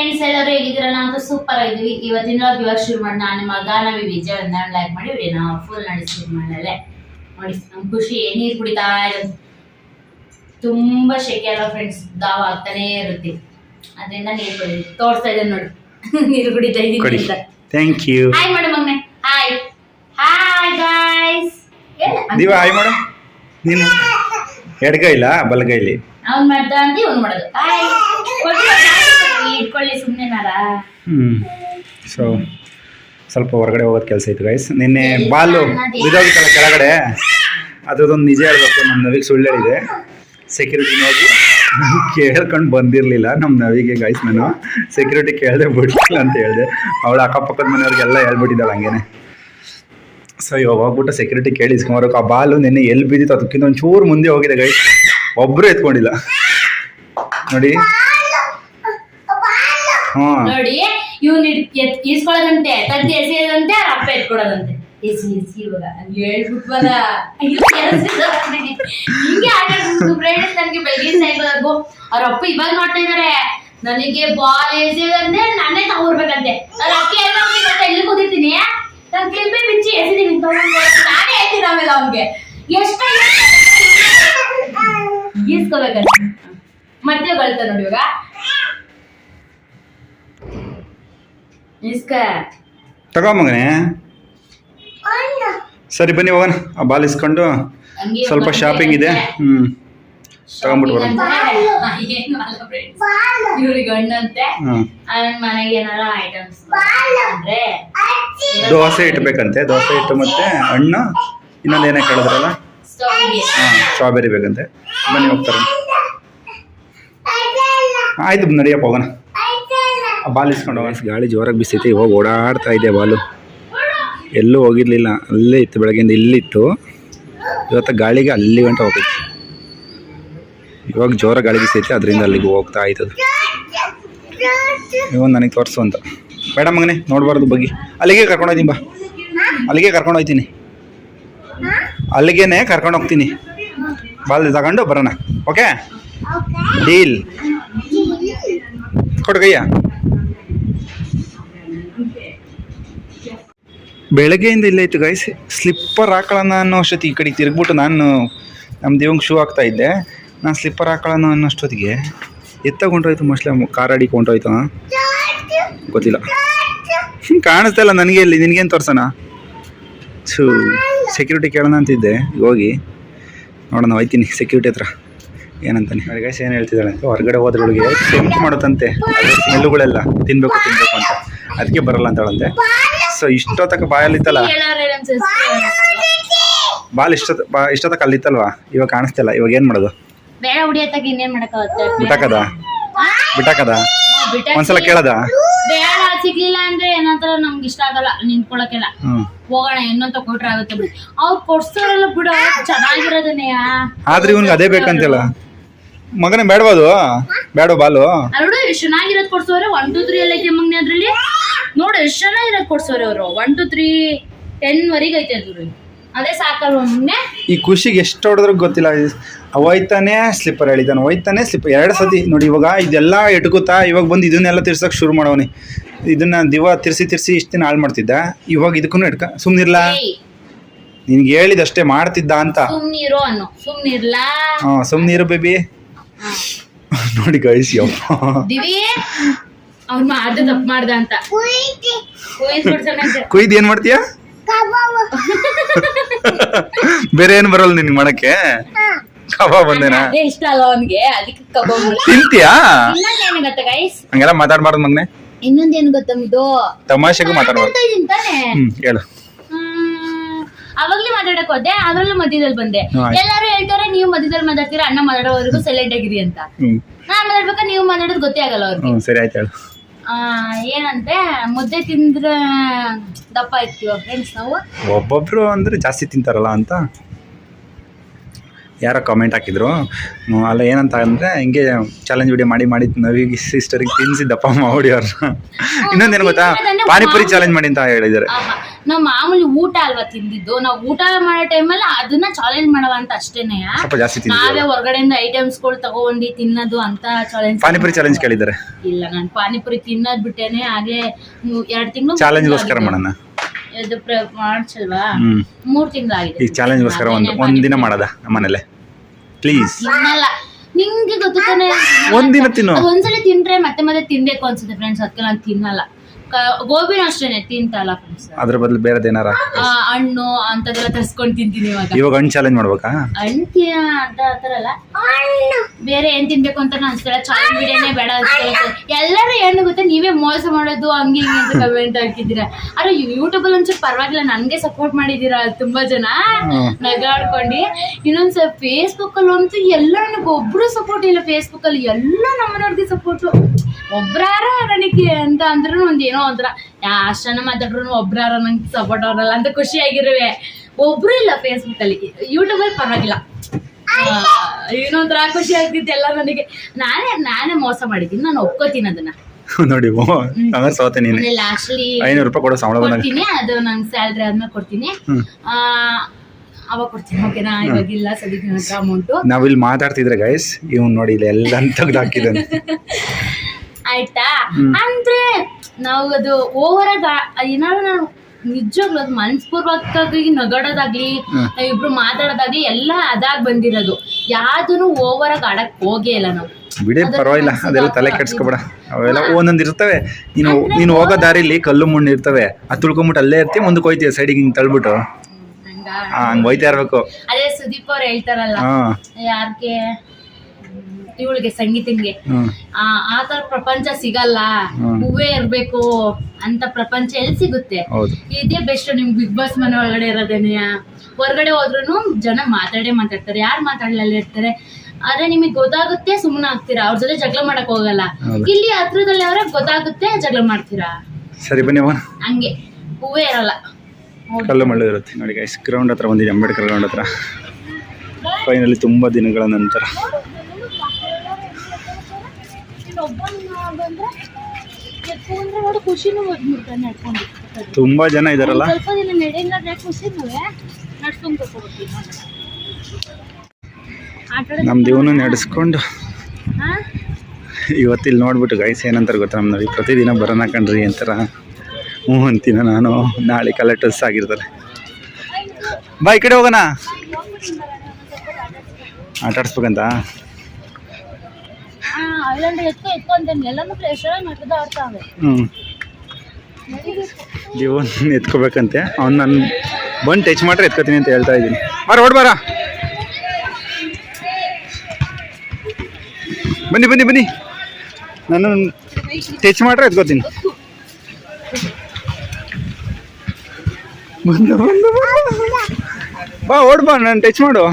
Friends ಎಲ್ಲರೂ ಹೇಗಿದ್ದೀರ ನಾವು ಸೂಪರ್ ಆಗಿದ್ವಿ ಇವತ್ತಿನ ಇವಾಗ ಶುರು ಮಾಡಿ ನಾನು ನಿಮ್ಮ ಗಾನವಿ ವಿಜಯ್ ಲೈಕ್ ಮಾಡಿ ನಾವು ಫುಲ್ ಶುರು ಮಾಡಲೆ ನೋಡಿ ನಮ್ ಖುಷಿ ನೀರ್ ಕುಡಿತಾ ಇರೋದು. ತುಂಬಾ ಶೆಕೆ ಅಲ್ಲ ಫ್ರೆಂಡ್ಸ್ ದಾವ ಆಗ್ತಾನೇ ಇರುತ್ತೆ. ಅದರಿಂದ ನೀರು ಕುಡಿ ತೋರಿಸ್ತಾ ಇದ್ದೇನೆ ನೋಡಿ. ನೀರು ಕುಡಿತಾ ಕೊಡಿ. ಇದ್ದೀನಿ ಅಂತ. ಥ್ಯಾಂಕ್ ಯು ಹಾಯ್ ಮೇಡಮ್ ಮಗ್ನೆ ಹಾಯ್ ಹಾಯ್ ಗಾಯ್ಸ್ ದೀವ ಹಾಯ್ ಮಾಡು ನೀನು? ಎಡಗೈಲ? ಬಲಗೈಲಿ? ಅವ್ನ್ ಮಾಡ್ದ ಅಂತ ಇವ್ನು ಮಾಡೋದು. ಇಟ್ಕೊಳ್ಳಿ ಸುಮ್ನೆ ಸೊ ಸ್ವಲ್ಪ ಹೊರಗಡೆ ಹೋಗೋದು ಕೆಲಸ ಇತ್ತು ಗೈಸ್ ನಿನ್ನೆ ಬಾಲು ಬಿದ್ದೋಗಿತ್ತಲ್ಲ ಕೆಳಗಡೆ. ಅದ್ರದ್ದೊಂದು ನಿಜ ಹೇಳ್ಬೇಕು ನಮ್ಮ ನವಿಗೆ ಸುಳ್ಳು ಹೇಳಿದೆ ಸೆಕ್ಯೂರಿಟಿ ನೋಡಿ ಕೇಳ್ಕೊಂಡು ಬಂದಿರಲಿಲ್ಲ ನಮ್ಮ ನವಿಗೆ ಗೈಸ್ ನಾನು. ಸೆಕ್ಯೂರಿಟಿ ಕೇಳದೆ ಬಿಡ್ಲಿಲ್ಲ ಅಂತ ಹೇಳಿದೆ. ಅವಳು ಅಕ್ಕಪಕ್ಕದ ಮನೆಯವ್ರಿಗೆಲ್ಲ ಹೇಳ್ಬಿಟ್ಟಿದ್ದಾಳೆ ಹಂಗೇನೆ. ಸೊ ಇವಾಗ ಹೋಗ್ಬಿಟ್ಟು ಸೆಕ್ಯೂರಿಟಿ ಕೇಳಿ ಆ ಬಾಲು ನಿನ್ನೆ ಎಲ್ಲಿ ಬಿದ್ದಿತ್ತು ಅದಕ್ಕಿಂತ ಒಂಚೂರು ಮುಂದೆ ಹೋಗಿದೆ ಗೈಸ್ ಒಬ್ಬರು ಎತ್ಕೊಂಡಿಲ್ಲ. ನೋಡಿ. ಹಾ. ನೋಡಿ ಅಪ್ಪ ಎತ್ಕೊಡೋದಂತೆ ಎಸಿ ಎಸಿ ಹಂಗೆ ನನಗೆ. ಅಪ್ಪ ಇವಾಗ ನನಗೆ ಬಾಲ್ ಎಸೆಯೋದಂತೆ ನಾನೇ ತಗೋರ್ಬೇಕಂತೆ ಅವ್ರ ಅಕ್ಕ ಎಲ್ಲ ಎಲ್ಲಿ ಕೂತಿರ್ತೀನಿ? ನಾನು ಕ್ಲಿಪ್ಪೆ ಬಿಚ್ಚಿ ಎಸಿದೀನಿ ನಾನೇ ಹೇಳ್ತೀನಿ ಆಮೇಲೆ ಅವ್ನಿಗೆ. ಎಷ್ಟ ಈಸ್ಕೋಬೇಕಂತೆ ಮತ್ತೆ ಬಳ್ತ ನೋಡಿ ಇವಾಗ. ಇಸ್ಕ ತಗೋ ಮಗನೇ. ಸರಿ ಬನ್ನಿ ಹೋಗೋಣ. ಆ ಬಾಲ್ ಇಸ್ಕೊಂಡು ಸ್ವಲ್ಪ ಶಾಪಿಂಗ್ ಇದೆ. ಹ್ಮ್. ಹ್ಞೂ ತಗೊಂಬಿಟ್ಟು ಬರೋಣ ಇವ್ರಿಗೆ ಹಣ್ಣಂತೆ ಹ್ಞೂ ಆಮೇಲೆ ಮನೆಗೆ ಏನಾರ ಐಟಮ್ಸ್ ಅಂದ್ರೆ ದೋಸೆ ಇಟ್ಬೇಕಂತೆ ದೋಸೆ ಇಟ್ಟು ಮತ್ತೆ ಹಣ್ಣು ಇನ್ನೊಂದು ಏನೇ ಕೇಳಿದ್ರಲ್ಲ? ಹಾಂ ಸ್ಟ್ರಾಬೆರಿ ಬೇಕಂತೆ. ಬನ್ನಿ ಹೋಗ್ತಾರೆ. ಆಯ್ತು ನಡಿಯಪ್ಪ, ಹೋಗೋಣ. ಬಾಲ್ ಇಸ್ಕೊಂಡು ಹೋಗೋಣ. ಗಾಳಿ ಜೋರಾಗಿ ಬಿಸ್ತೈತೆ ಇವಾಗ ಓಡಾಡ್ತಾ ಇದೆ ಬಾಲು. ಎಲ್ಲೂ ಹೋಗಿರಲಿಲ್ಲ, ಅಲ್ಲೇ ಇತ್ತು ಬೆಳಗ್ಗೆಯಿಂದ ಇಲ್ಲಿತ್ತು ಇವತ್ತು ಗಾಳಿಗೆ ಅಲ್ಲಿ ಗಂಟ ಹೋಗೈತಿ ಇವಾಗ ಜೋರ ಗಾಳಿ ಬಿಸ್ತೈತೆ ಅದರಿಂದ ಅಲ್ಲಿಗೆ ಹೋಗ್ತಾ ಆಯ್ತದು ಇವಾಗ ನನಗೆ ತೋರಿಸು ಅಂತ. ಬೇಡ ಮಗನೇ, ನೋಡಬಾರ್ದು ಬಗ್ಗೆ. ಅಲ್ಲಿಗೆ ಕರ್ಕೊಂಡು ಹೋಗ್ತೀನಿ ಬಾ. ಅಲ್ಲಿಗೆ ಕರ್ಕೊಂಡು ಹೋಗ್ತೀನಿ ಅಲ್ಲಿಗೇನೆ ಕರ್ಕೊಂಡು ಹೋಗ್ತೀನಿ. ಬಾಲ್ ತಗೊಂಡು ಬರೋಣ. ಓಕೆ ಡೀಲ್ ಕೊಡ್ಗಯ್ಯ ಬೆಳಗ್ಗೆಯಿಂದ ಇಲ್ಲೇ ಇತ್ತು ಗೈಸ್ ಸ್ಲಿಪ್ಪರ್ ಹಾಕೊಳ್ಳೋಣ ಅನ್ನೋ ಅಷ್ಟೊತ್ತಿಗೆ ಈ ಕಡೆಗೆ ತಿರುಗ್ಬಿಟ್ಟು ನಾನು ನಮ್ಮ ದೇವಂಗೆ ಶೂ ಹಾಕ್ತಾ ಇದ್ದೆ. ನಾನು ಸ್ಲಿಪ್ಪರ್ ಹಾಕೊಳ್ಳೋಣ ಅನ್ನೋ ಅಷ್ಟೊತ್ತಿಗೆ ಎತ್ತಗೊಂಡೋಯ್ತು ಮೋಸ್ಟ್ಲಿ ಕಾರ್ ಅಡಿಗೆ ಹೊಂಟೋಯ್ತು ಗೊತ್ತಿಲ್ಲ. ಕಾಣಿಸ್ತಾ ಇಲ್ಲ ನನಗೆ ಇಲ್ಲಿ, ನಿನಗೇನು ತೋರ್ಸೋಣ? ಸು ಸೆಕ್ಯೂರಿಟಿ ಕೇಳೋಣ ಅಂತಿದ್ದೆ. ಹೋಗಿ ನೋಡೋಣ ಹೋಯ್ತೀನಿ ಸೆಕ್ಯೂರಿಟಿ ಹತ್ರ. ಏನಂತಾನೆ. ಗೈಸ್ ಏನು ಹೇಳ್ತಿದ್ದಾಳೆ? ಅಂತ ಹೊರಗಡೆ ಹೋದ್ರೊಳಗೆ ಟೆಂಪ್ಟ್ ಮಾಡುತ್ತಂತೆ. ಅದೇ ಸ್ಮೆಲ್ಲುಗಳೆಲ್ಲ. ತಿನ್ಬೇಕು ತಿನ್ಬೇಕು ಅಂತ. ಅದಕ್ಕೆ ಬರಲ್ಲ ಹೇಳಂತೆ. ಸೊ ಇಷ್ಟೊತ್ತಕ ಬಾಯಲ್ಲಿತ್ತಲ್ಲ ಬಾಲ್ ಇಷ್ಟ ಬಾ ಇಷ್ಟೊತ್ತಕ ಅಲ್ಲಿತ್ತಲ್ವಾ ಇವಾಗ ಕಾಣಿಸ್ತಿಲ್ಲ ಇವಾಗ ಏನು ಮಾಡೋದು? ಬಿಟ್ಟಾಕದ? ಬಿಟ್ಟಾಕದ? ಬಿಟ್ಟಾಕಿ- ಒಂದ್ಸಲ ಕೇಳದ? ಸಿಗ್ಲಿಲ್ಲ ಅಂದ್ರೆ ಏನಂತಾರ ನಮ್ಗೆ ಇಷ್ಟ ಆಗಲ್ಲ ನಿಂತ್ಕೊಳಕ್ಕೆಲ್ಲ. ಹ್ಞೂ ಹೋಗೋಣ ಇನ್ನೊಂದ್ ಕೊಟ್ರೆ ಆಗುತ್ತೆ ಬಿಡಿ. ಅವ್ರು ಕೊಡ್ಸೋರೆಲ್ಲ ಬಿಡು ಚೆನ್ನಾಗಿರೋದನ್ನೇ. ಆದ್ರೆ ಇವ್ನಿಗೆ ಅದೇ ಬೇಕಂತಿಲ್ಲ. ಮಗನೇ ಬೇಡವಾದು ಬೇಡ ಬಾಲು. ನೋಡು ಎಷ್ಟು ಚೆನ್ನಾಗಿರೋದ್ ಕೊಡ್ಸೋರೆ. ಒನ್ ಟು ತ್ರೀ ಎಲ್ಲ ಐತೆ ಮಗ್ನೆ ಅದ್ರಲ್ಲಿ. ನೋಡು ಎಷ್ಟು ಚೆನ್ನಾಗಿರೋದ್ ಕೊಡ್ಸೋರೆ ಅವರು. ಒನ್ ಟು ತ್ರೀ ಟೆನ್ ವರೆಗೆ ಐತೆ ಅದ್ರಿ ಅದೇ ಸಾಕಲ್ವ ಮೊನ್ನೆ ಈ ಖುಷಿಗೆ ಎಷ್ಟು ಹೊಡೆದ್ರು ಗೊತ್ತಿಲ್ಲ. ಹೋಯ್ತಾನೆ ಸ್ಲಿಪ್ಪರ್ ಹೇಳಿದ್ದಾನೆ. ಹೋಯ್ತಾನೆ ಸ್ಲಿಪ್ಪರ್. ಎರಡು ಸತಿ ನೋಡಿ ಇವಾಗ ಇದೆಲ್ಲ ಎಟ್ಕೋತಾ ಇವಾಗ ಬಂದು ಇದನ್ನೆಲ್ಲ ತಿರ್ಸಕ್ಕೆ ಶುರು ಮಾಡವನಿ. ಇದನ್ನ ದಿವ ತಿರ್ಸಿ ತಿರ್ಸಿ ಇಷ್ಟು ದಿನ ಹಾಳು ಮಾಡ್ತಿದ್ದ? ಇವಾಗ ಇದಕ್ಕೂ ಇಟ್ಕ ಸುಮ್ನಿರ್ಲ. ನಿನ್ಗೆ ಹೇಳಿದಷ್ಟೇ ಮಾಡ್ತಿದ್ದ ಅಂತ. ಸುಮ್ನಿರೋ ಅನ್ನೋ. ಸುಮ್ನಿರ್ಲಾ. ಹಾಂ ಸುಮ್ನಿರು ಬೇಬಿ. ನೋಡಿ ಗೈಸ್ ಯಪ್ಪ ದಿವಿ ಅವ್ನ್ ಮಾಡ್ದ ತಪ್ಪು ಮಾಡ್ದ ಅಂತ. ಕೊಯ್ದು ಬಿಡ್ತಾನಂತೆ ಕುಯ್ದು ಏನು ಮಾಡ್ತೀಯ? ಬೇರೆ ಏನ್ ಬರಲ್ಲ ನಿನ್ಗೆ ಮಾಡಕ್ಕೆ? ಕಬಾಬ್ ಬಂದೇನಾ ಇಷ್ಟ ಅಲ್ಲ ಅವನ್ಗೆ? ಅದಕ್ಕೆ ಕಬಾಬ್ ತಿಂತೀಯಾ? ಹಂಗೆಲ್ಲ ಮಾತಾಡ್ಬಾರ್ದು ಮಗನೆ. ಇನ್ನೊಂದೇನು ಗೊತ್ತಾ ತಮಾಷೆಗೂ ಮಾತಾಡ್ಬಾರ್ದು. ಮಾತಾಡ್ತಾ ಇದೀನಿ ತಾನೇ. ಹ್ಮ್ ಹೇಳು. ಹ್ಮ್, ಅವಾಗ್ಲೇ ಮಾತಾಡಕ್ ಹೋದೆ ಅದ್ರಲ್ಲೂ ಮಧ್ಯದಲ್ಲಿ ಬಂದೆ. ಎಲ್ಲರೂ ಎಲ್ಲಾರು ಹೇಳ್ತಾರೆ ನೀವು ಮಧ್ಯದಲ್ಲಿ ಮಾತಾಡ್ತೀರಾ? ಅಣ್ಣ ಮಾತಾಡೋವರೆಗೂ ಸೆಲೆಕ್ಟ್ ಆಗಿರಿ ಅಂತ. ಹ್ಮ್. ನಾನ್ ಮಾತಾಡ್ಬೇಕಾ? ನೀವು ಮಾತಾಡೋದು ಗೊತ್ತೇ ಆಗಲ್ಲ ಅವ್ರಿಗೆ. ಹ್ಮ್ ಸರಿ ಆಯ್ತು ಹೇಳು. ಆ, ಏನಂತೆ ಮುದ್ದೆ ತಿಂದ್ರೆ ದಪ್ಪ ಇರ್ತೀವ ಫ್ರೆಂಡ್ಸ್ ನಾವು? ಒಬ್ಬೊಬ್ರು ಅಂದ್ರೆ ಜಾಸ್ತಿ ತಿಂತಾರಲ್ಲ ಅಂತ? ಯಾರೋ ಕಾಮೆಂಟ್ ಹಾಕಿದ್ರು. ಅಲ್ಲ ಏನಂತ ಅಂದರೆ ಹಿಂಗೆ ಚಾಲೆಂಜ್ ವಿಡಿಯೋ ಮಾಡಿ ಮಾಡಿ ನವಿಗೆ ಸಿಸ್ಟರಿಗೆ ತಿನ್ಸಿದ್ದಪ್ಪ ಮಾಡಿ ಅವ್ರನ್ನ ಇನ್ನೊಂದೇನು ಗೊತ್ತಾ? ಪಾನಿಪುರಿ ಚಾಲೆಂಜ್ ಮಾಡಿ ಅಂತ ಹೇಳಿದ್ದಾರೆ. ನಾವು ಮಾಮೂಲಿ ಊಟ ಅಲ್ವಾ ತಿಂದಿದ್ದು? ನಾವು ಊಟ ಮಾಡೋ ಟೈಮಲ್ಲಿ ಅದನ್ನ ಚಾಲೆಂಜ್ ಮಾಡವ ಅಂತ ಅಷ್ಟೇನೆ ನಾವೇ ಹೊರಗಡೆಯಿಂದ ಐಟಮ್ಸ್ಗಳು ತಗೊಂಡು ತಿನ್ನೋದು ಅಂತ ಚಾಲೆಂಜ್ ಪಾನಿಪುರಿ ಚಾಲೆಂಜ್ ಕೇಳಿದ್ದಾರೆ. ಇಲ್ಲ ನಾನು ಪಾನಿಪುರಿ ತಿನ್ನೋದ್ ಬಿಟ್ಟೇನೆ ಹಾಗೆ ಎರಡು ತಿಂಗಳು ಚಾಲೆಂಜ್ಗೋಸ್ಕರ ಮಾಡೋಣ. ಇದು ಮಾರ್ಚ್ ಅಲ್ವಾ ಹ್ಮ್. ಮೂರ್ ತಿಂಗಳಾಗಿದೆ ಈ ಚಾಲೆಂಜ್ಗೋಸ್ಕರ ಒಂದು ಒಂದಿನ ಮಾಡದ ನಮ್ಮನೇಲೆ. ಪ್ಲೀಸ್ ತಿನ್ನಲ್ಲ ನಿಂಗೆ ಗೊತ್ತಾನೆ ಒಂದಿನ ತಿನ್ನು. ಒಂದ್ಸಲ ತಿಂದ್ರೆ ಮತ್ತೆ ಮತ್ತೆ ತಿನ್ಬೇಕು ಅನ್ಸುತ್ತೆ ಫ್ರೆಂಡ್ಸ್ ಅದಕ್ಕೆ ನಾನು ತಿನ್ನಲ್ಲ. ಗೋಬಿನೂ ಅಷ್ಟೇನೆ ತಿಂತಲ್ಲ ಫ್ರೆಂಡ್ಸ್ ಅದ್ರ ಬದಲು ಬೇರೆ ಏನಾರ? ಹಣ್ಣು ಅಂತದೆಲ್ಲ ತರ್ಸ್ಕೊಂಡ್ ತಿಂತೀನಿ ಇವಾಗ. ಇವಾಗ ಹಣ್ಣು ಚಾಲೆಂಜ್ ಮಾಡ್ಬೇಕಾ? ಹಣ್ಣು ಅಂತ ಆತರಲ್ಲ ಬೇರೆ ಏನ್ ತಿನ್ಬೇಕು ಅಂತ ಅನ್ಸ್ತಾರ ಚಾಲೆಂಜ್ ಬಿರಿಯಾನಿ ಬೇಡ ಎಲ್ಲರೂ ಏನು ಗೊತ್ತಾ ನೀವೇ ಮೋಸ ಮಾಡೋದು ಹಂಗೆ ಹಿಂಗೆ ಅಂತ ಕಮೆಂಟ್ ಹಾಕಿದ್ದೀರಾ. ಆದ್ರೆ ಯೂಟ್ಯೂಬ್ ಅಲ್ಲಿ ಒಂಚೂರು ಪರವಾಗಿಲ್ಲ ನನ್ಗೆ ಸಪೋರ್ಟ್ ಮಾಡಿದ್ದೀರಾ ತುಂಬಾ ಜನ. ನಗಾಡ್ಕೊಂಡಿ ನಗಾಡ್ಕೊಂಡು. ಇನ್ನೊಂದ್ಸ ಫೇಸ್ಬುಕ್ ಅಲ್ಲಿ ಅಂತೂ ಎಲ್ಲ ನನಗೆ ಒಬ್ರು ಸಪೋರ್ಟ್ ಇಲ್ಲ ಫೇಸ್ಬುಕ್ ಅಲ್ಲಿ. ಎಲ್ಲ ನಮ್ಮನವ್ರಿಗೆ ಸಪೋರ್ಟ್ ಒಬ್ರಾರ ನನಗೆ ಅಂತ ಅಂದ್ರೂ ಒಂದ್ ಏನೋ ಒಂಥರ ಜನ ಮಾತಾಡ್ರು ಒಬ್ರಾರ ನಂಗೆ ಸಪೋರ್ಟ್ ಅವ್ರಲ್ಲ ಅಂತ ಖುಷಿಯಾಗಿರುವೆ ಒಬ್ರು ಇಲ್ಲ ಫೇಸ್ಬುಕ್ ಅಲ್ಲಿ ಯೂಟ್ಯೂಬ್ ಅಲ್ಲಿ ಪರವಾಗಿಲ್ಲ. ಆ, ಖುಷಿ ಆಗ್ತಿತ್ತು ಎಲ್ಲ ನನಗೆ. ನಾನೇ ನಾನೇ ಮೋಸ ಮಾಡಿದ್ದೀನಿ ನಾನು ಒಪ್ಕೋತೀನಿ ಅದನ್ನ. ನೋಡಿ ಸೋತೆ ನೀನೆ. ಐನೂರು ರೂಪಾಯಿ ಕೊಡೋ ಸಂಬಳ ಕೊಡ್ತೀನಿ ಅದು ನಂಗೆ ಸ್ಯಾಲ್ರಿ ಆದ್ಮೇಲೆ ಕೊಡ್ತೀನಿ. ಆ, ಅವಾಗ ಕೊಡ್ತೀನಿ ಓಕೆನಾ ಇವಾಗಿಲ್ಲ ಸದ್ಯಕ್ಕೆ ನನ್ನ ಹತ್ರ ಅಮೌಂಟು ನಾವಿಲ್ಲಿ ಮಾತಾಡ್ತಿದ್ರೆ ಗೈಸ್ ಇವ್ನು ನೋಡಿ ಇಲ್ಲಿ ಎಲ್ಲ ತೆಗ್ದು ಹಾಕಿದ್ದಾನೆ. ಆಯ್ತಾ? ಅಂದ್ರೆ ನಾವು ಅದು ಓವರ್ ಆಗಿ ಏನಾದ್ರು ನಾವು ನಿಜವಾಗ್ಲೂ ಅದು ಮನಸ್ಪೂರ್ವಕವಾಗಿ ನಗಡೋದಾಗ್ಲಿ ಇಬ್ರು ಮಾತಾಡೋದಾಗ್ಲಿ ಎಲ್ಲ ಅದಾಗ್ ಬಂದಿರೋದು. ಯಾವ್ದನ್ನು ಓವರ್ ಆಗಿ ಆಡಕ್ ಹೋಗೇ ಇಲ್ಲ ನಾವು. ಬಿಡಿ ಪರವಾಗಿಲ್ಲ ಅದೆಲ್ಲ ತಲೆ ಕೆಡ್ಸ್ಕೊಬೇಡ. ಅವೆಲ್ಲ ಒಂದೊಂದು ಇರ್ತವೆ. ನೀನು ನೀನು ಹೋಗೋ ದಾರಿಲಿ ಕಲ್ಲು ಮುಣ್ಣು ಇರ್ತವೆ. ಅದು ತುಳ್ಕೊಂಬಿಟ್ಟು ಅಲ್ಲೇ ಇರ್ತೀವಿ ಮುಂದಕ್ಕೆ ಹೋಯ್ತೀವಿ ಸೈಡಿಗೆ ಹಿಂಗೆ ತಳ್ಬಿಟ್ಟು. ಹಂಗ ಹೋಯ್ತಾ ಇರ್ಬೇಕು. ಅದೇ ಸುದೀಪ್ ಅವ್ರು ಹೇಳ್ತಾರಲ್ಲ ಹಾ. ಯಾರ್ಗೆ ಇವಳಿಗೆ ಸಂಗೀತಂಗೆ ಹ್ಮ್. ಆ ತರ ಪ್ರಪಂಚ ಸಿಗಲ್ಲ. ಹೂವೆ ಇರ್ಬೇಕು ಅಂತ ಪ್ರಪಂಚ ಎಲ್ಲಿ ಸಿಗುತ್ತೆ? ಇದೇ ಬೆಸ್ಟ್ ನಿಮ್ಗೆ ಬಿಗ್ ಬಾಸ್ ಮನೆ ಒಳಗಡೆ ಇರೋದೇನೆಯ ಹೊರಗಡೆ ಹೋದ್ರೂ ಜನ ಮಾತಾಡೇ ಮಾತಾಡ್ತಾರೆ. ಯಾರು ಮಾತಾಡ್ಲಲ್ಲಿ ಇರ್ತಾರೆ. ಆದ್ರೆ ನಿಮಗೆ ಗೊತ್ತಾಗುತ್ತೆ ಸುಮ್ಮನೆ ಆಗ್ತೀರಾ? ಅವ್ರ ಜೊತೆ ಜಗಳ ಮಾಡಕ್ ಹೋಗಲ್ಲ. ಇಲ್ಲಿ ಹತ್ರದಲ್ಲಿ ಅವ್ರೆ ಗೊತ್ತಾಗುತ್ತೆ ಜಗಳ ಮಾಡ್ತೀರಾ? ಸರಿ ಬನ್ನಿ ಹಂಗೆ. ಹೂವೇ ಇರಲ್ಲ. ಕಲ್ಲು ಮಳ್ಳು ಇರುತ್ತೆ. ನೋಡಿ ಗೈಸ್ ಗ್ರೌಂಡ್ ಹತ್ರ ಬಂದಿದೆ ಅಂಬೇಡ್ಕರ್ ಗ್ರೌಂಡ್ ಹತ್ರ. ಫೈನಲಿ ತುಂಬ ದಿನಗಳ ನಂತರ. ತುಂಬ ಜನ ಇದಾರಲ್ಲ? ಸ್ವಲ್ಪ ದಿನ ಖುಷಿನೂ ನಡ್ಸ್ಕೊಂಡ್ ಆಟ ನಮ್ಮ ದೇವನು ನಡೆಸ್ಕೊಂಡು ಇವತ್ತಿ ಇವತ್ತಿಲ್ಲಿ ನೋಡ್ಬಿಟ್ಟು ಗೈಸ್ ಏನಂತಾರೆ ಗೊತ್ತಾ ನಮ್ಮ ನೋಡಿ? ಪ್ರತಿದಿನ ಬರೋಣ ಕಣ್ರಿ ಅಂತಾರ. ಹ್ಞೂ ಅಂತೀನ ನಾನು. ನಾಳೆ ಕಲೆಕ್ಟರ್ಸ್ ಆಗಿರ್ತಾರೆ. ಬಾ ಈ ಕಡೆ ಹೋಗೋಣ. ಆಟ ಅಲ್ಲಂದ್ರೆ ಎತ್ಕೊ ಎತ್ಕೊ ಅಂತೇನೆ ಎಲ್ಲಾನು ಆಡ್ತಾವೆ ಎತ್ಕೋಬೇಕಂತೆ. ಅವ್ನು ನಾನು ಬಂದು ಟಚ್ ಮಾಡ್ರೆ ಎತ್ಕೋತೀನಿ ಅಂತ ಹೇಳ್ತಾ ಇದ್ದೀನಿ. ಬಾರ ಹೊಡ್ ಬಾರ. ಬನ್ನಿ ಬನ್ನಿ ಬನ್ನಿ. ನಾನು ಟಚ್ ಮಾಡ್ರೆ ಎತ್ಕೋತೀನಿ. ಬಂದು ಬಂದು. ಬಾ, ಓಡ್ ಬಾ ನಾನು ಟಚ್ ಮಾಡು.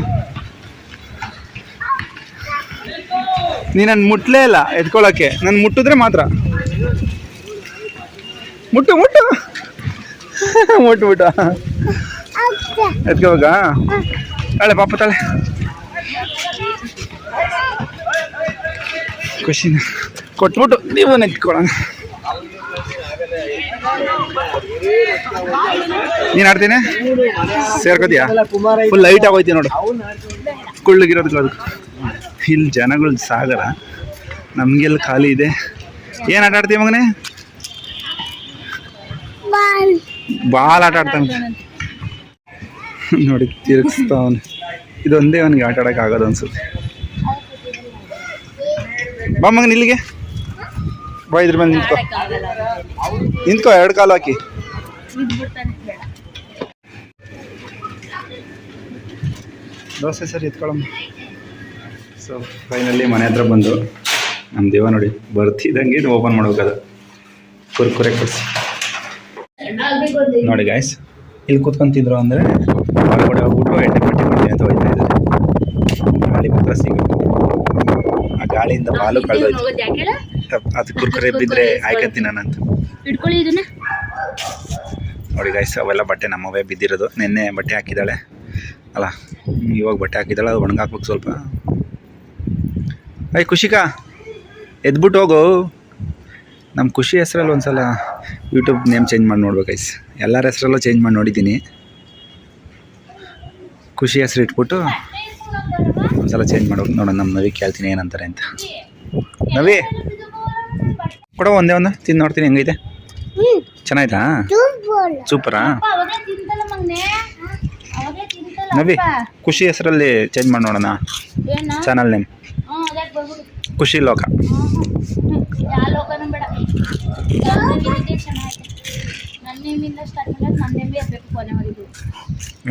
ನೀ ನನ್ನ ಮುಟ್ಲೇ ಇಲ್ಲ ಎತ್ಕೊಳ್ಳೋಕ್ಕೆ ನಾನು ಮುಟ್ಟಿದ್ರೆ ಮಾತ್ರ. ಮುಟ್ಟು ಮುಟ್ಟು. ಮುಟ್ಟು, ಮುಟ್ಟ. ಎತ್ಕೋಬೇಕಾ ಅಳೆ ಪಾಪ ತಾಳೆ. ಖುಷಿನ. ಕೊಟ್ಬಿಟ್ಟು ನೀವು ಎತ್ಕೊಳ್ಳೋಣ ನೀನು ಆಡ್ತೀನಿ? ಸೇರ್ಕೋತೀಯಾ? ಫುಲ್ ಲೈಟ್ ಆಗೋಯ್ತಿ ನೋಡು. ಕುಳ್ಳಗಿರೋದಕ್ಕೆ ಅದಕ್ಕೆ ಇಲ್ಲಿ ಜನಗಳ ಸಾಗರ. ನಮಗೆಲ್ಲ ಖಾಲಿ ಇದೆ. ಏನು ಆಟ ಆಡ್ತೀಯ ಮಗನೇ? ಭಾಳ ಆಟ ಆಡ್ತಾನೆ. ನೋಡಿ ತಿರುಗಿಸ್ತಾವನು. ಇದೊಂದೇ ಅವನಿಗೆ ಆಟ ಆಡೋಕೆ ಆಗೋದು ಅನ್ಸುತ್ತೆ. ಬಾ ಮಗನ ಇಲ್ಲಿಗೆ. ಬಾ ಇದ್ರ ಮೇಲೆ ನಿಂತ್ಕೋ. ನಿಂತ್ಕೋ ಎರಡು ಕಾಲು ಹಾಕಿ. ದೋಸೆ ಸರಿ ಎತ್ಕೊಳಮ್ಮ ಸೊ ಫೈನಲಿ ಮನೆ ಹತ್ರ ಬಂದು ನಮ್ಮ ದೇವ ನೋಡಿ ಬರ್ತಿದ್ದಂಗೆ ಇದು ಓಪನ್ ಮಾಡ್ಬೇಕದು. ಕುರ್ಕುರೆ ಕೊಡಿಸಿ. ನೋಡಿ ಗಾಯ್ಸ್ ಇಲ್ಲಿ ಕೂತ್ಕೊಂತಿದ್ರು ಅಂದರೆ ಹೊರಗಡೆ ಹೋಗ್ಬಿಟ್ಟು ಎಣ್ಣೆ ಪಟ್ಟಿ ಮಾಡ್ತೀನಿ ಅಂತ ಹೋಯ್ತಾ ಇದ್ದಾರೆ. ಗಾಳಿ ಮಾತ್ರ ಸಿಗುತ್ತೆ. ಆ ಗಾಳಿಯಿಂದ ಬಾಲು ಕಳೆದೋಯ್ತು? ಅದು ಕುರ್ಕುರೆ ಬಿದ್ದರೆ ಆಯ್ಕೊತೀನಿ ನಾನಂತ ನೋಡಿ ಗಾಯ್ಸ್ ಅವೆಲ್ಲ ಬಟ್ಟೆ ನಮ್ಮವೇ ಬಿದ್ದಿರೋದು. ನಿನ್ನೆ ಬಟ್ಟೆ ಹಾಕಿದ್ದಾಳೆ. ಅಲ್ಲ ಇವಾಗ ಬಟ್ಟೆ ಹಾಕಿದ್ದಾಳೆ ಅದು ಒಣಗಾಕ್ಬೇಕು ಸ್ವಲ್ಪ. ಅಯ್ಯ ಖುಷಿಕಾ ಎದ್ಬಿಟ್ಟು ಹೋಗು. ನಮ್ಮ ಖುಷಿ ಹೆಸರಲ್ಲಿ ಒಂದ್ಸಲ ಯೂಟ್ಯೂಬ್ ನೇಮ್ ಚೇಂಜ್ ಮಾಡಿ ನೋಡ್ಬೇಕೈಸ್ ಎಲ್ಲರ ಹೆಸರಲ್ಲೂ ಚೇಂಜ್ ಮಾಡಿ ನೋಡಿದ್ದೀನಿ. ಖುಷಿ ಹೆಸರು ಇಟ್ಬಿಟ್ಟು ಒಂದ್ಸಲ ಚೇಂಜ್ ಮಾಡೋ ನೋಡೋಣ ನಮ್ಮ ನವಿ ಕೇಳ್ತೀನಿ ಏನಂತಾರೆ ಅಂತ. ನವಿ ಕೊಡೋ ಒಂದೇ ಒಂದು ತಿಂದು ನೋಡ್ತೀನಿ ಹೆಂಗೈತೆ? ಚೆನ್ನಾಯ್ತಾ? ಸೂಪರಾ? ನವಿ ಖುಷಿ ಹೆಸರಲ್ಲಿ ಚೇಂಜ್ ಮಾಡಿ ನೋಡೋಣ. Channel name. ಖುಷಿ ಲೋಕ.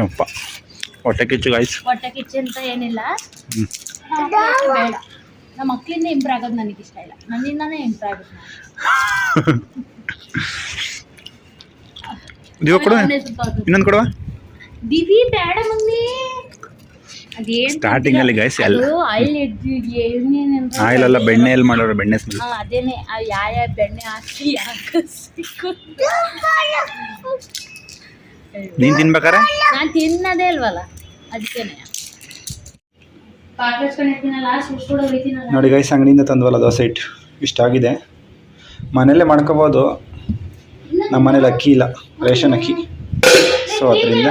ಅಪ್ಪ ಹೊಟ್ಟೆ ಕಿಚ್ಚು ಗಾಯ್ಸ್ ಹೊಟ್ಟೆ ಕಿಚ್ಚು ಅಂತ ಏನಿಲ್ಲ. ಬೇಡ. ನಮ್ಮ ಮಕ್ಕಳಿಂದ ಇಂಪ್ರೂವ್ ಆಗೋದು ನನಗೆ ಇಷ್ಟ ಇಲ್ಲ. ನನ್ನಿಂದಾನೇ ಇಂಪ್ರೂವ್ ಆಗುತ್ತೆ ದಿವ ಕೊಡುವ ಇನ್ನೊಂದು ಕೊಡುವ? ದಿವಿ ಬೇಡ ಮಮ್ಮಿ. Starting ಅಲ್ಲಿ ಗೈಸ್ ಎಲ್ಲ- ಆಯಿಲ್ ಎಲ್ಲ ಆಯಿಲ್ ಎಲ್ಲಿ ಬೆಣ್ಣೆಯಲ್ಲಿ ಮಾಡೋರು ಬೆಣ್ಣೆ ಸ್ಮೆಲ್ ಅದೇನೆ ಆ ಯಾವ ಯಾವ ಬೆಣ್ಣೆ ಹಾಕಿ ನೀನ್ ಸಿಕ್ಕು ನೀನು ತಿನ್ಬೇಕಾರೆ? ನಾನು ತಿನ್ನೋದೇ ಅಲ್ವಲ್ಲ ಅದಕ್ಕೇನೆ ನೋಡಿ ಗೈಸ್ ಅಂಗಡಿಯಿಂದ ತಂದ್ವಲ್ಲ ದೋಸೆ ಇಷ್ಟ ಇಷ್ಟಾಗಿದೆ ಮನೆಯಲ್ಲೇ ಮಾಡ್ಕೋಬೋದು. ನಮ್ಮ ಮನೇಲಿ ಅಕ್ಕಿ ಇಲ್ಲ ರೇಷನ್ ಅಕ್ಕಿ. ಸೊ ಅದರಿಂದ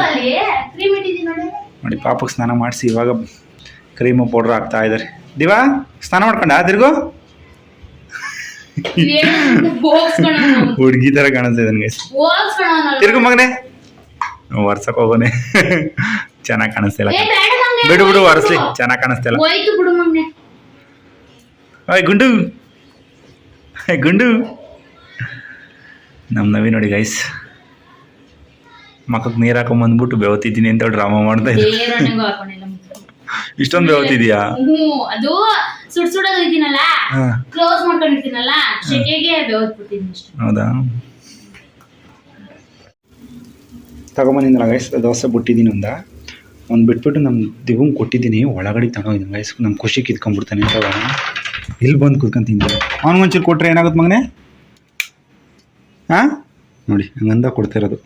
ನೋಡಿ ಪಾಪಕ್ಕೆ ಸ್ನಾನ ಮಾಡಿಸಿ ಇವಾಗ ಕ್ರೀಮು ಪೌಡ್ರ್ ಹಾಕ್ತಾ ಇದ್ದಾರೆ. ದಿವಾ ಸ್ನಾನ ಮಾಡ್ಕೊಂಡ ತಿರ್ಗು? ಹುಡುಗಿ ತರ ಕಾಣಿಸ್ತಾ ನನಗೆ. ತಿರ್ಗು ಮಗನೇ. ಒರ್ಸಕ್ ಹೋಗೋನೆ. ಚೆನ್ನಾಗಿ ಕಾಣಿಸ್ತಿಲ್ಲ ಬಿಡು ಬಿಡು ಒರೆಸ್ಲಿ. ಚೆನ್ನಾಗಿ ಕಾಣಿಸ್ತಿಲ್ಲ ಓಯ್ ಗುಂಡು. ಗುಂಡು. ನಮ್ಮ ನವಿ ನೋಡಿ ಗೈಸ್ ಮಕ್ಕಕ್ಕೆ ನೀರು ಹಾಕೊಂಬಂದ್ಬಿಟ್ಟು ಬೆವತಿದ್ದೀನಿ ಅಂತ ಡ್ರಾಮಾ ಮಾಡ್ತಾ ಇಷ್ಟೊಂದು ಬೆವತಿದ್ಯಾ? ಅದು ಸುಡ್ ಸುಡೋದು ಇದೀನಲ್ಲ ಹಾಂ. ಕ್ಲೋಸ್ ಮಾಡ್ಕೊಂಡಿರ್ತೀನಲ್ಲ ಶೆಕೆಗೆ ಬೆವತ್ಬಿಟ್ಟಿದ್ದೀನಿ ಹೌದಾ? ತಗೊಂಬಂದಿದ್ದಲ್ಲ ಗೈಸ್ ದೋಸೆ ಬಿಟ್ಟಿದ್ದೀನಿ ಒಂದ ಒಂದು ಬಿಟ್ಬಿಟ್ಟು ನಮ್ಮ ದಿವಂಗ್ ಕೊಟ್ಟಿದ್ದೀನಿ ಒಳಗಡೆ ತಗೊಂಡಿದ್ದೀನಿ ಗೈಸ್ ನಮ್ಮ ಖುಷಿ ಕಿತ್ಕೊಂಡ್ಬಿಡ್ತಾನೆ ಅಂತ ಇಲ್ಲಿ ಬಂದು ಕುತ್ಕೊಂತೀನಿ ಅವ್ನಿಗೆ ಒಂಚೂರು ಕೊಟ್ರೆ ಏನಾಗುತ್ತೆ ಮಗನೇ? ಹಾಂ ನೋಡಿ ಹಂಗಂದ ಕೊಡ್ತಾ ಇರೋದು.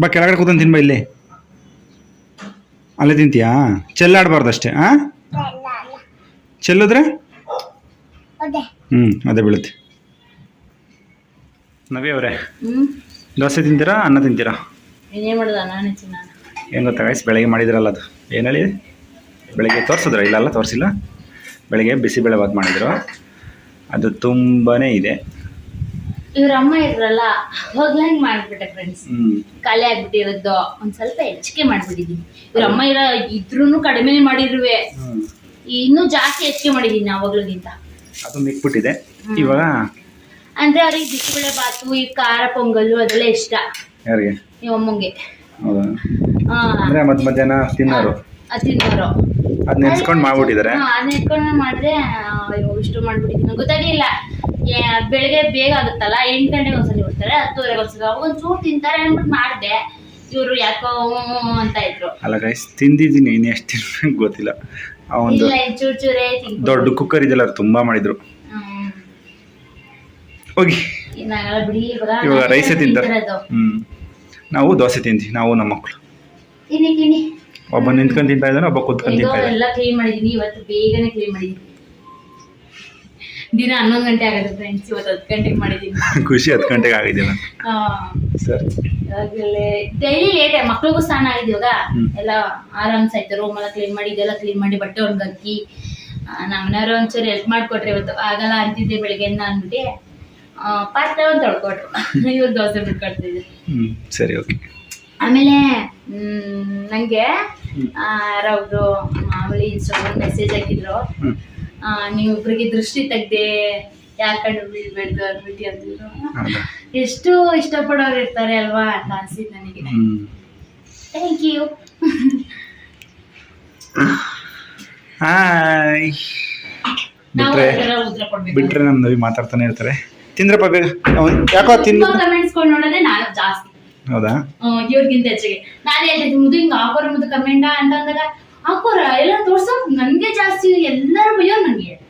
ಬಾ ಕೆಳಗಡೆ ಕೂತಂದು ತಿನ್ಬಾ ಇಲ್ಲಿ. ಅಲ್ಲೇ ತಿಂತೀಯಾ? ಚೆಲ್ಲಾಡಬಾರ್ದು ಅಷ್ಟೇ ಹಾಂ ಚೆಲ್ಲಿದ್ರೆ ಹ್ಞೂ ಅದೇ ಬೀಳುತ್ತೆ. ನವಿ ಅವರೇ ದೋಸೆ ತಿಂತೀರಾ ಅನ್ನ ತಿಂತೀರಾ? ಏನ್ ಮಾಡೋದು ನಾನು ಏನು ಗೊತ್ತಾ ಗೈಸ್ ಬೆಳಗ್ಗೆ ಮಾಡಿದ್ರಲ್ಲ ಅದು. ಏನು ಹೇಳಿ? ಬೆಳಗ್ಗೆ ತೋರಿಸಿದ್ರ? ಇಲ್ಲ ಅಲ್ಲ ತೋರಿಸಿಲ್ಲ. ಬೆಳಗ್ಗೆ ಬಿಸಿಬೇಳೆ ಬಾತ್ ಮಾಡಿದ್ರು. ಅದು ತುಂಬಾ ಇದೆ. ಇವ್ರ ಅಮ್ಮ ಇದ್ರಲ್ಲ ಹೋಗ್ಲಂಗ್ ಮಾಡ್ಬಿಟ್ಟೆ ಫ್ರೆಂಡ್ಸ್ ಖಾಲಿ ಆಗ್ಬಿಟ್ಟಿರೋದು. ಒಂದ್ ಸ್ವಲ್ಪ ಹೆಚ್ಚಿಗೆ ಮಾಡ್ಬಿಟ್ಟಿದೀನಿ ಇವ್ರ ಅಮ್ಮ ಇರೋ ಇದ್ರೂನು ಕಡಿಮೆ ಮಾಡಿರುವೆ. ಇನ್ನೂ ಜಾಸ್ತಿ ಹೆಚ್ಚಿಗೆ ಮಾಡಿದೀನಿ ಅವಾಗ್ಲಿಗಿಂತ. ಅದು ಮಿಕ್ಬಿಟ್ಟಿದೆ. ಇವಾಗ? ಅಂದ್ರೆ ಅವ್ರಿಗೆ ಬಿಸಿಬೇಳೆ ಬಾತು ಈ ಖಾರ ಪೊಂಗಲ್ಲು ಅದೆಲ್ಲ ಇಷ್ಟ. ಯಾರಿಗೆ? ಅಮ್ಮಂಗೆ. ಅಂದರೆ ಮತ್ತೆ ಮಧ್ಯಾಹ್ನ ತಿನ್ನೋರು? ಅದ್ ತಿನ್ನೋರು. ಅದ್ ನೆನ್ಸ್ಕೊಂಡ್ ಅದ್ ನೆನ್ಸ್ಕೊಂಡು ಮಾಡಿದ್ರೆ ಅಯ್ಯೋ ಇಷ್ಟು ಮಾಡ್ಬಿಟ್ಟಿದ್ದೀನಿ. ಗೊತ್ತಾಗಿಲ್ಲ ಬೆಳಿಗ್ಗೆ ಬೆಳಗ್ಗೆ ಬೇಗ ಆಗುತ್ತಲ್ಲ? ಎಂಟು ಗಂಟೆಗೆ ಒಂದ್ಸಲಿ ಬರ್ತಾರೆ ಹತ್ತುವರೆಗೆ ಒಂದ್ಸಲ ಅವಾಗ ಒಂಚೂರು ತಿಂತಾರೆ ಅಂದ್ಬಿಟ್ಟು ಮಾಡಿದೆ. ಇವರು ಯಾಕೋ ಅಂತ ಇದ್ರು. ಅಲ್ಲ ಗೈಸ್ ತಿಂದಿದ್ದೀನಿ ಇನ್ನು ಎಷ್ಟು ತಿನ್ಬೇಕು ಗೊತ್ತಿಲ್ಲ. ಆ ಒಂದು ಇಲ್ಲ ಇದ್ ಚೂರ್ ಚೂರೇ ತಿನ್ಕೊಂಡು ದೊಡ್ಡ ಕುಕ್ಕರ್ ಇದೆಲ್ಲ ತುಂಬಾ ತುಂಬ ಮಾಡಿದ್ರು. ಹ್ಮ್. ಹೋಗಿ. ಇನ್ನಾಗಲ್ಲ ಬಿಡಿ ಇವಾಗ ಇವಾಗ ರೈಸೇ ತಿಂತಾರೆ? ತಿಂತಿರೋದು. ನಾವು ದೋಸೆ ತಿಂತೀವಿ ನಾವು ನಮ್ಮ ಮಕ್ಕಳು ತಿನ್ನಿ ತಿನ್ನಿ. ಒಬ್ಬ ನಿಂತ್ಕೊಂಡು ತಿಂತಾ ಇದ್ದಾನೆ ಒಬ್ಬ ಕೂತ್ಕೊಂಡು ತಿಂತಾ ಇದ್ದಾನೆ. ಎಲ್ಲ ಕ್ಲೀನ್ ಮಾಡಿದೀನಿ ಇವತ್ತು ಬೇಗನೆ ಕ್ಲೀನ್ ಮಾಡಿದೀನಿ. ದಿನ ಹನ್ನೊಂದು ಗಂಟೆ ಆಗುತ್ತೆ ಫ್ರೆಂಡ್ಸ್ ಇವತ್ತು ಹತ್ತು ಗಂಟೆಗೆ ಮಾಡಿದೀನಿ. ಖುಷಿ ಹತ್ತು ಗಂಟೆಗೆ ಆಗಿದೆಯಲ್ಲ ಸರಿ. ಡೈಲಿ ಲೇಟ್ ಮಕ್ಳಿಗೂ ಸ್ನಾನ ಆಗಿದೆ ಇವಾಗ ಎಲ್ಲ ಆರಾಮ್ಸ್ ಆಯ್ತು ರೂಮ್ ಎಲ್ಲ ಕ್ಲೀನ್ ಮಾಡಿ ಇದೆಲ್ಲ ಕ್ಲೀನ್ ಮಾಡಿ ಬಟ್ಟೆ ಒಣಗಾಕಿ ನಮ್ಮನೆಯವರು ಒಂಚೂರು ಹೆಲ್ಪ್ ಮಾಡಿಕೊಟ್ರೆ ಇವತ್ತು. ಆಗಲ್ಲ ಅಂತಿದ್ದೆ ಬೆಳಿಗ್ಗೆ ಅಂದ್ಬಿಟ್ಟು ಆ, ಪಾತ್ರೆ ಒಂದು ತೊಳ್ಕೊಟ್ರು. ಇವ್ರು ದೋಸೆ ಬಿಟ್ಕೊಡ್ತಿದ್ದೆ ಸರಿ ಓಕೆ. ಆಮೇಲೆ ನನಗೆ ನಂಗೆ ಆ, ಯಾರೋ ಒಬ್ರು ಮಾಮೂಲಿ ಇನ್ಸ್ಟಾಗ್ರಾಮ್ ಮೆಸೇಜ್ ಹಾಕಿದ್ರು. ನೀವಿಬ್ರಿಗೆ ದೃಷ್ಟಿ ತೆಗ್ದೆ ಯಾಕಂಡು ಬೀಳ್ಬೇಡ್ದು ಅನ್ಬಿಟ್ಟು ಅಂತಿದ್ರು. ಎಷ್ಟು ಇಷ್ಟಪಡೋರು ಇರ್ತಾರೆ ಅಲ್ವಾ ಅಂತ ಅನ್ಸಿದ್ ನನಗೆ. ಥ್ಯಾಂಕ್ ಯು ಬಿಟ್ರೆ ಬಿಟ್ರೆ ನಮ್ಮ ನವಿ ಮಾತಾಡ್ತಾನೆ ಇರ್ತಾರೆ. ತಿಂದ್ರಪ್ಪ ಬೇಗ ಯಾಕೋ ತಿಂದು ಕಮೆಂಟ್ಸ್ ಕೊಂಡು ನೋಡೋದೇ ನಾನು ಜಾಸ್ತಿ. ಹೌದಾ? ಇವ್ರಿಗಿಂತ ಹೆಚ್ಚಿಗೆ. ನಾನು ಹೇಳ್ತಿದ್ದೆ ಮುದು ಹಿಂಗ ಆಫರ್ ಮುದು ಕಮೆಂಟಾ ಅಂತ ಅಂದಾಗ ಹಾಕೋರ ಎಲ್ಲ ತೋರ್ಸೋ? ನನ್ಗೆ ಜಾಸ್ತಿ ಎಲ್ಲರೂ ಬೈಯೋ ನಂಗೆ.